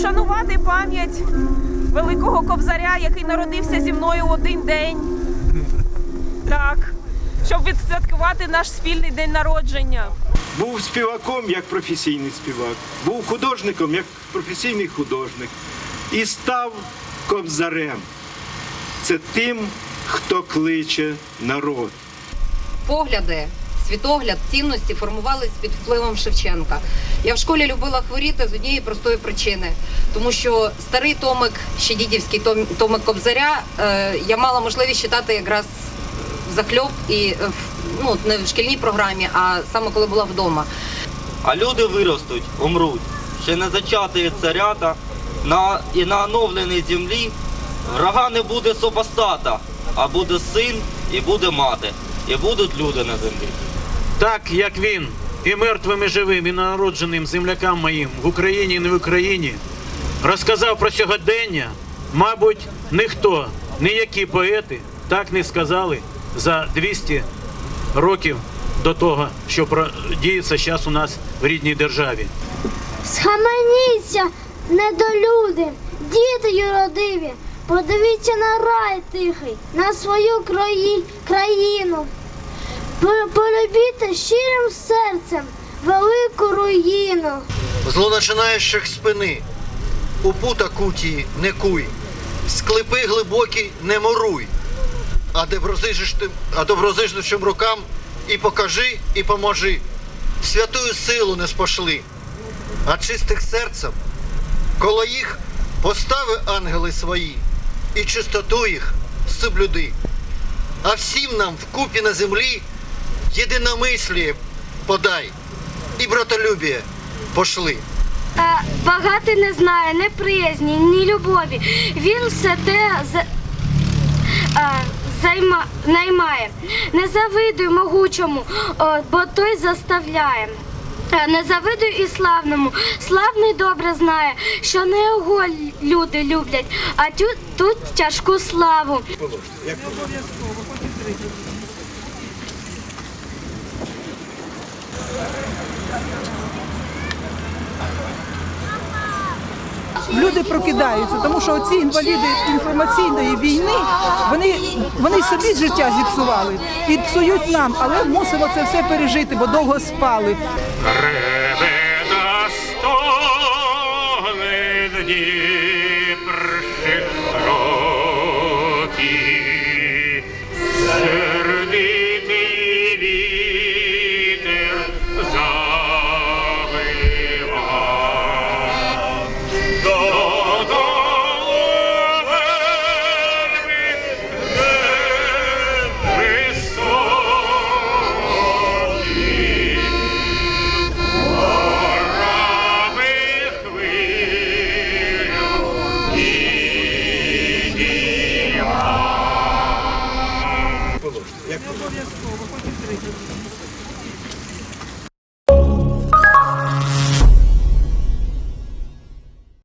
вшанувати пам'ять великого кобзаря, який народився зі мною в один день. Так, щоб відсвяткувати наш спільний день народження. Був співаком як професійний співак, був художником як професійний художник і став кобзарем. Це тим, хто кличе народ. погляди, світогляд, цінності формувались під впливом Шевченка. Я в школі любила хворіти з однієї простої причини, тому що старий томик, ще дідівський том- томик Кобзаря, е, я мала можливість читати якраз захльоп і е, ну, не в шкільній програмі, а саме коли була вдома. А люди виростуть, умруть. Ще не зачатої царята на, і на оновленій землі врага не буде сопостата, а буде син і буде мати, і будуть люди на землі. Так як він і мертвим, і живим, і народженим землякам моїм в Україні і не в Україні розказав про сьогодення, мабуть, ніхто, ніякі поети так не сказали за 200 років до того, що діється зараз у нас в рідній державі. Схаменіться, недолюди, діти юродиві, подивіться на рай тихий, на свою краї- країну. По- Полюбіте щирим серцем велику руїну. злоначинаючих спини, у пута куті не куй, склепи глибокі не моруй, а доброзичливим, а доброзичливим рукам і покажи, і поможи. Святую силу не спошли, а чистих серцем, коло їх постави ангели свої, і чистоту їх соблюди. А всім нам вкупі на землі єдиномисліє подай і братолюбіє пошли. Е, Багатий не знає ні приязні, ні любові. Він все те за- е, займа, наймає. Не завидуй могучому, о, бо той заставляє. Е, Не завидуй і славному. Славний добре знає, що не його люди люблять, а тю, тут тяжку славу. Люди прокидаються, тому що ці інваліди інформаційної війни вони, вони собі життя зіпсували і псують нам, але мусимо це все пережити, бо довго спали. Дніпр Виходьте,